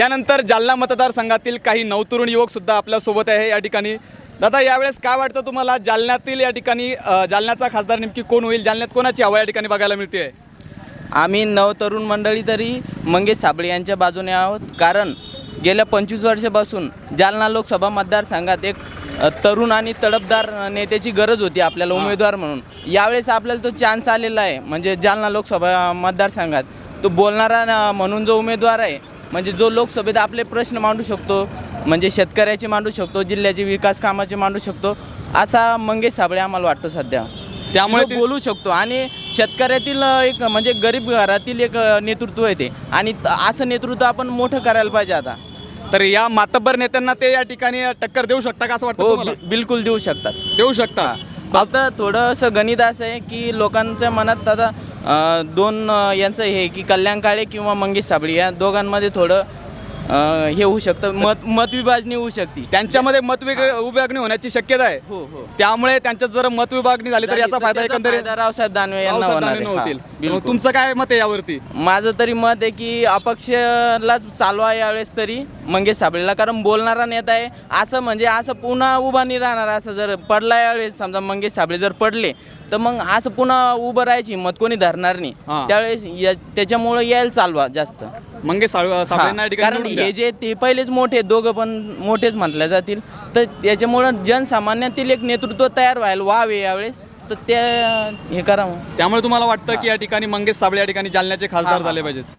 यानंतर जालना मतदारसंघातील काही नवतरुण युवक सुद्धा आपल्यासोबत आहे या ठिकाणी. दादा यावेळेस काय वाटतं तुम्हाला? जालन्यातील या ठिकाणी जालन्याचा खासदार नेमकी कोण होईल? जालन्यात कोणाची हवा या ठिकाणी बघायला मिळते आम्ही नवतरुण मंडळी तरी मंगेश साबळे यांच्या बाजूने आहोत. कारण गेल्या पंचवीस वर्षापासून जालना लोकसभा मतदारसंघात एक तरुण आणि तडफदार नेत्याची गरज होती आपल्याला उमेदवार म्हणून. यावेळेस आपल्याला तो चान्स आलेला आहे. म्हणजे जालना लोकसभा मतदारसंघात तो बोलणारा म्हणून जो उमेदवार आहे म्हणजे जो लोकसभेत आपले प्रश्न मांडू शकतो म्हणजे शेतकऱ्याचे मांडू शकतो जिल्ह्याचे विकास कामाचे मांडू शकतो असा मंगेश साबळे आम्हाला वाटतो सध्या. त्यामुळे बोलू शकतो आणि शेतकऱ्यातील एक म्हणजे गरीब घरातील एक नेतृत्व आहे ते. आणि असं नेतृत्व आपण मोठं करायला पाहिजे आता. तर या मातब्बर नेत्यांना ते या ठिकाणी टक्कर देऊ शकता का असं वाटतं हो बिलकुल देऊ शकतात. देऊ शकता. फक्त थोडंसं गणित असं आहे की लोकांच्या मनात आता दोन यांचं हे की कल्याण काळे किंवा मंगेश साबळे या दोघांमध्ये थोडं हे होऊ शकतं. मत मतविभाजनी होऊ शकते. त्यांच्यामध्ये मतविग विभागणी होण्याची शक्यता आहे. हो हो. त्यामुळे त्यांच्यात जर मतविभागणी झाली तर याचा फायदा एकंदरीत रावसाहेब दानवे यांना होणार. होतील. मग. तुमचं काय मत आहे यावरती? माझं तरी मत आहे की अपक्षलाच चालवा यावेळेस तरी मंगेश साबळेला. कारण बोलणारा नेता आहे. असं म्हणजे असं पुन्हा उभा नाही राहणार. असं जर पडला यावेळेस समजा मंगेश साबळे जर पडले तर मग असं पुन्हा उभं राहायची मत कोणी धरणार नाही. हा. त्यावेळेस या- त्याच्यामुळं यायला चालवा जास्त. मंगेश साळ- साबळेंना या ठिकाणी कारण निवडून द्या. हे जे ते पहिलेच मोठे दोघं पण मोठेच म्हटले जातील. तर त्याच्यामुळं जनसामान्यातील एक नेतृत्व तयार व्हायला व्हावे यावेळेस. तर ते हे करावं त्यामुळे तुम्हाला वाटतं की या ठिकाणी मंगेश साबळे या ठिकाणी जालन्याचे खासदार झाले. पाहिजेत.